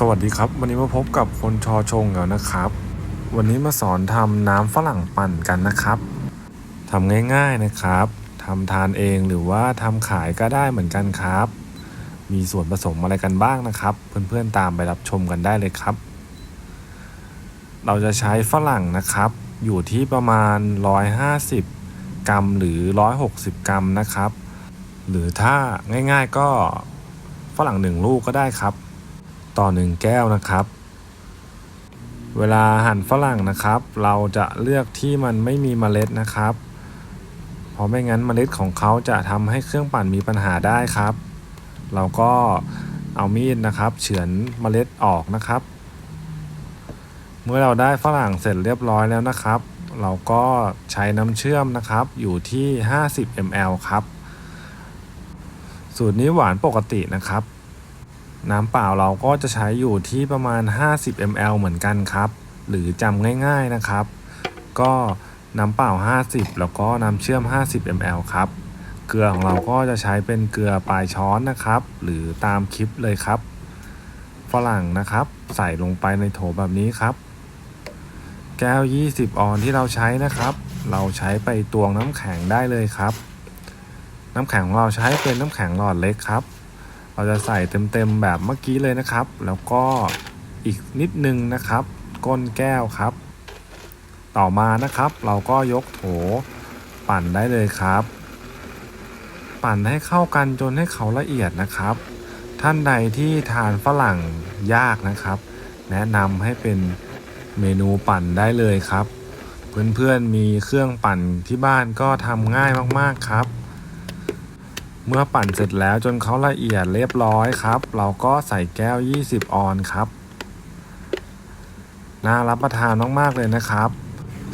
สวัสดีครับ วันนี้มาพบกับคนชอชงแล้วนะครับ วันนี้มาสอนทำน้ำฝรั่งปั่นกันนะครับทำง่ายๆนะครับทำทานเองหรือว่าทำขายก็ได้เหมือนกันครับ มีส่วนผสมอะไรกันบ้างนะครับ เพื่อนๆตามไปรับชมกันได้เลยครับ เราจะใช้ฝรั่งนะครับ อยู่ที่ประมาณ 150 กรัมหรือ 160 กรัมนะครับ หรือถ้าง่ายๆก็ฝรั่งหนึ่งลูกก็ได้ครับ ต่อหนึ่งแก้วนะครับ เวลาหั่นฝรั่งนะครับ เราจะเลือกที่มันไม่มีเมล็ดนะครับ เพราะไม่งั้นเมล็ดของเขาจะทำให้เครื่องปั่นมีปัญหาได้ครับ เราก็เอามีดนะครับ เฉือนเมล็ดออกนะครับ เมื่อเราได้ฝรั่งเสร็จเรียบร้อยแล้วนะครับ เราก็ใช้น้ำเชื่อมนะครับ อยู่ที่ 50 ml ครับ สูตรนี้หวานปกตินะครับ น้ำเปล่าเราก็จะใช้อยู่ที่ประมาณ 50 ml เหมือนกันครับ หรือจำง่ายๆนะครับ ก็น้ำเปล่า 50 แล้วก็น้ำเชื่อม 50 ml ครับ เกลือของเราก็จะใช้เป็นเกลือปลายช้อนนะครับ หรือตามคลิปเลยครับ ฝรั่งนะครับ ใส่ลงไปในโถแบบนี้ครับ แก้ว 20 ออนที่เราใช้นะครับ เราใช้ไปตวงน้ำแข็งได้เลยครับ น้ำแข็งของเราใช้เป็นน้ำแข็งหลอดเล็กครับ เราจะใส่เต็มๆแบบเมื่อกี้เลยนะครับ แล้วก็อีกนิดนึงนะครับ ก้นแก้วครับ ต่อมานะครับ เราก็ยกโถปั่นได้เลยครับ ปั่นให้เข้ากันจนให้เขาละเอียดนะครับ ท่านใดที่ทานฝรั่งยากนะครับ แนะนำให้เป็นเมนูปั่นได้เลยครับ เพื่อนๆมีเครื่องปั่นที่บ้านก็ทำง่ายมากๆครับ เมื่อปั่นเสร็จแล้วจนเขาละเอียดเรียบร้อยครับ เราก็ใส่แก้ว 20 ออนครับ น่ารับประทานมากๆเลยนะครับ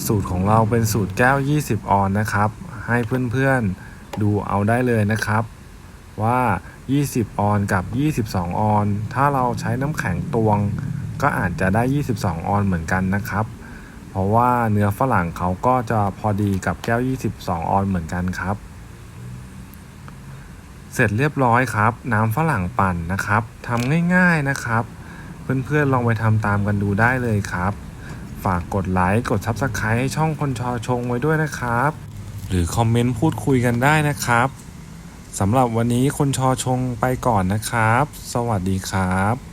สูตรของเราเป็นสูตรแก้ว 20 ออนนะครับ ให้เพื่อนๆดูเอาได้เลยนะครับ ว่า 20 ออนกับ 22 ออน ถ้าเราใช้น้ำแข็งตวง ก็อาจจะได้ 22 ออนเหมือนกันนะครับ เพราะว่าเนื้อฝรั่งเขาก็จะพอดีกับแก้ว 22 ออนเหมือนกันครับ เสร็จเรียบร้อยครับ น้ำฝรั่งปั่นนะครับทำง่ายๆนะครับ เพื่อนๆลองไปทำตามกันดูได้เลยครับ ฝากกดไลค์กด Subscribe ให้ช่องคนชอชงไว้ด้วยนะครับ หรือคอมเมนต์พูดคุยกันได้นะครับสำหรับวันนี้คนชอชงไปก่อนนะครับ สวัสดีครับ